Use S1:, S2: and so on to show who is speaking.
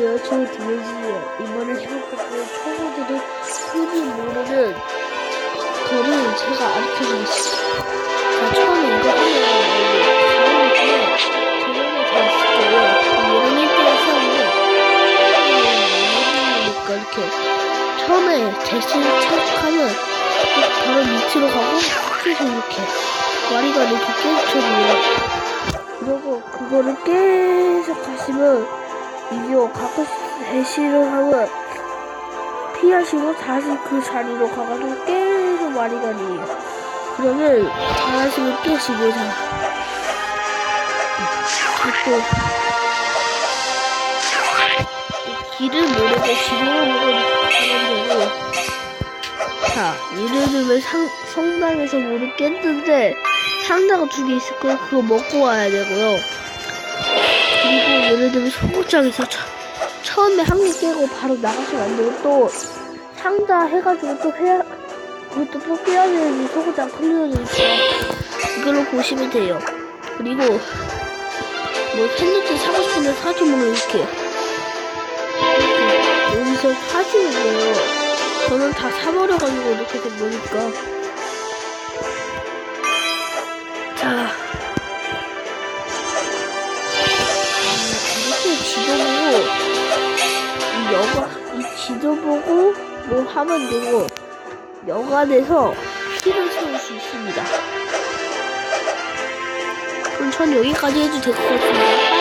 S1: 저 디에지예요. 이번에 해볼거는 초보들은 흔히 모르는 거를 제가 알려드리겠습니다. 자, 처음에 이거 하면 다음에 저녁에 다 있을 거예요. 얘는 1대1 싸움인데 그러니까 이렇게 처음에 대신 착하면 바로 밑으로 가고 계속 이렇게 와리가 이렇게 깨쳐줘요. 그리고 그거를 계속 가시면 이겨 가고 대시를 하면 피하시고 다시 그 자리로 가가지고 계속 와리가리해요. 그러면 잘하시면 깨시고 자 자꾸 길을 모르고 모르고 가면 되고 자 예를 들면 상, 성당에서 물을 깼는데 상자가 두 개 있을 거예요. 그거 먹고 와야 되고요. 그리고 예를 들면 소고장에서 처, 처음에 한 개 깨고 바로 나가시면 안 되고 또 상자 해가지고 또 해야 그것도 또 깨야 되는지 소고장 클리어도 있어. 이걸로 보시면 돼요. 그리고 뭐 샌드위치 사고 싶으면 사주면 이렇게 여기서 사시는 거예요. 저는 다 사버려가지고 이렇게 된 거니까. 보고, 이 여가, 이 지도 보고, 뭐 하면 되고, 여관에서 피를 채울 수 있습니다. 그럼 전 여기까지 해도 될 것 같습니다.